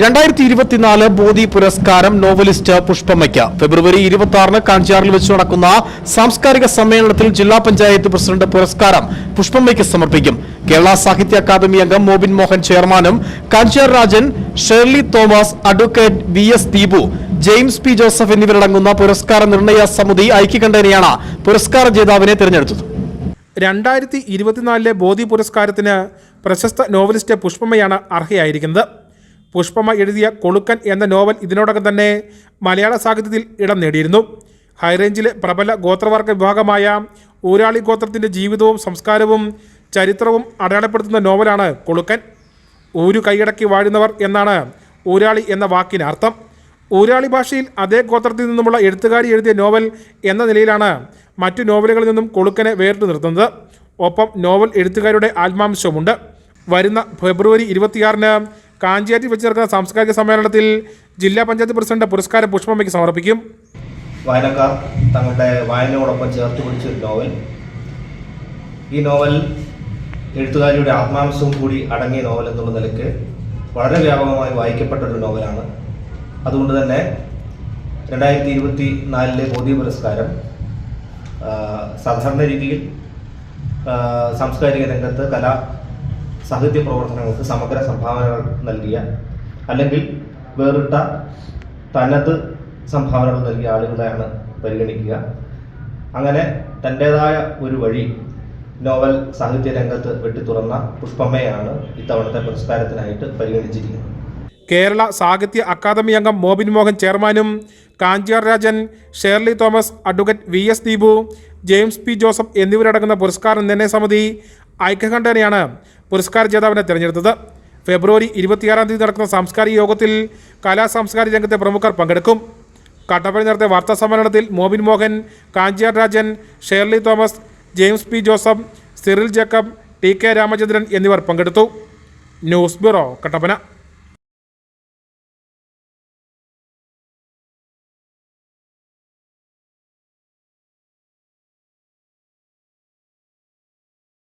രണ്ടായിരത്തി ഇരുപത്തിനാല് ബോധി പുരസ്കാരം നോവലിസ്റ്റ് പുഷ്പമ്മയ്ക്ക് ഫെബ്രുവരി ഇരുപത്തി ആറിന് കാഞ്ചാറിൽ വെച്ച് നടക്കുന്ന സാംസ്കാരിക സമ്മേളനത്തിൽ ജില്ലാ പഞ്ചായത്ത് പ്രസിഡന്റ് പുരസ്കാരം പുഷ്പമ്മയ്ക്ക് സമർപ്പിക്കും. കേരള സാഹിത്യ അക്കാദമി അംഗം മോബിൻ മോഹൻ ചെയർമാനും Kanchar Rajan Shirley Thomas advocate V S Deepu James P Joseph എന്നിവരടങ്ങുന്ന പുരസ്കാര നിർണയ സമിതി ഐക്യകണ്ഠേനയാണ് പുരസ്കാര ജേതാവിനെ തിരഞ്ഞെടുത്തത്. രണ്ടായിരത്തി ഇരുപത്തിനാലിലെ ബോധി പുരസ്കാരത്തിന് പ്രശസ്ത നോവലിസ്റ്റ് പുഷ്പമ്മയാണ് അർഹയായിരിക്കുന്നത്. പുഷ്പമ്മ എഴുതിയ കൊളുക്കൻ എന്ന നോവൽ ഇതിനോടകം തന്നെ മലയാള സാഹിത്യത്തിൽ ഇടം നേടിയിരുന്നു. ഹൈറേഞ്ചിലെ പ്രബല ഗോത്രവർഗ വിഭാഗമായ ഊരാളി ഗോത്രത്തിന്റെ ജീവിതവും സംസ്കാരവും ചരിത്രവും അടയാളപ്പെടുത്തുന്ന നോവലാണ് കൊളുക്കൻ. ഊരു കൈയടക്കി വാഴുന്നവർ എന്നാണ് ഊരാളി എന്ന വാക്കിന് അർത്ഥം. ഊരാളി ഭാഷയിൽ അതേ ഗോത്രത്തിൽ നിന്നുമുള്ള എഴുത്തുകാരി എഴുതിയ നോവൽ എന്ന നിലയിലാണ് മറ്റു നോവലുകളിൽ നിന്നും കൊളുക്കനെ വേറിട്ട് നിർത്തുന്നത്. ഒപ്പം നോവൽ എഴുത്തുകാരുടെ ആത്മാംശവുമുണ്ട്. വരുന്ന ഫെബ്രുവരി ഇരുപത്തിയാറിന് കാഞ്ചിയാറ്റിൽ വെച്ച് നടക്കുന്ന സാംസ്കാരിക സമ്മേളനത്തിൽ ജില്ലാ പഞ്ചായത്ത് പ്രസിഡന്റ് പുരസ്കാരം പുഷ്പമ്മയ്ക്ക് സമർപ്പിക്കും. വായനക്കാർ തങ്ങളുടെ വായനയോടൊപ്പം ചേർത്ത് പിടിച്ച ഒരു നോവൽ. ഈ നോവൽ എഴുത്തുകാരിയുടെ ആത്മാംശവും കൂടി അടങ്ങിയ നോവൽ എന്നുള്ള നിലയ്ക്ക് വളരെ വ്യാപകമായി വായിക്കപ്പെട്ട ഒരു നോവലാണ്. അതുകൊണ്ട് തന്നെ രണ്ടായിരത്തി ഇരുപത്തി നാലിലെ മോദി പുരസ്കാരം സാധാരണ രീതിയിൽ സാംസ്കാരിക രംഗത്ത് കലാ സാഹിത്യ പ്രവർത്തനങ്ങൾക്ക് സമഗ്ര സംഭാവനകൾ നൽകിയ അല്ലെങ്കിൽ വേറിട്ട തനത് സംഭാവനകൾ നൽകിയ ആളുകളെയാണ് പരിഗണിക്കുക. അങ്ങനെ തന്റെതായ ഒരു വഴി നോവൽ സാഹിത്യ രംഗത്ത് വെട്ടിത്തുറന്ന പുഷ്പമ്മയാണ് ഇത്തവണത്തെ പുരസ്കാരത്തിനായിട്ട് പരിഗണിച്ചിരിക്കുന്നത്. കേരള സാഹിത്യ അക്കാദമി അംഗം മോബിൻ മോഹൻ ചെയർമാനും Kanchiyar Rajan Shirley Thomas advocate V S Deepu James P Joseph എന്നിവരടങ്ങുന്ന പുരസ്കാര നിർണയ സമിതി ഐക്യകണ്ഠേനയാണ് പുരസ്കാര ജേതാവിനെ തിരഞ്ഞെടുത്തത്. ഫെബ്രുവരി ഇരുപത്തിയാറാം തീയതി നടക്കുന്ന സാംസ്കാരിക യോഗത്തിൽ കലാ സാംസ്കാരിക രംഗത്തെ പ്രമുഖർ പങ്കെടുക്കും. കട്ടപ്പന നടത്തിയ വാർത്താ സമ്മേളനത്തിൽ Mobin Mohan Kanchiyar Rajan Shirley Thomas James P Joseph Cyril Jacob T K Ramachandran എന്നിവർ പങ്കെടുത്തു. News bureau Kattappana.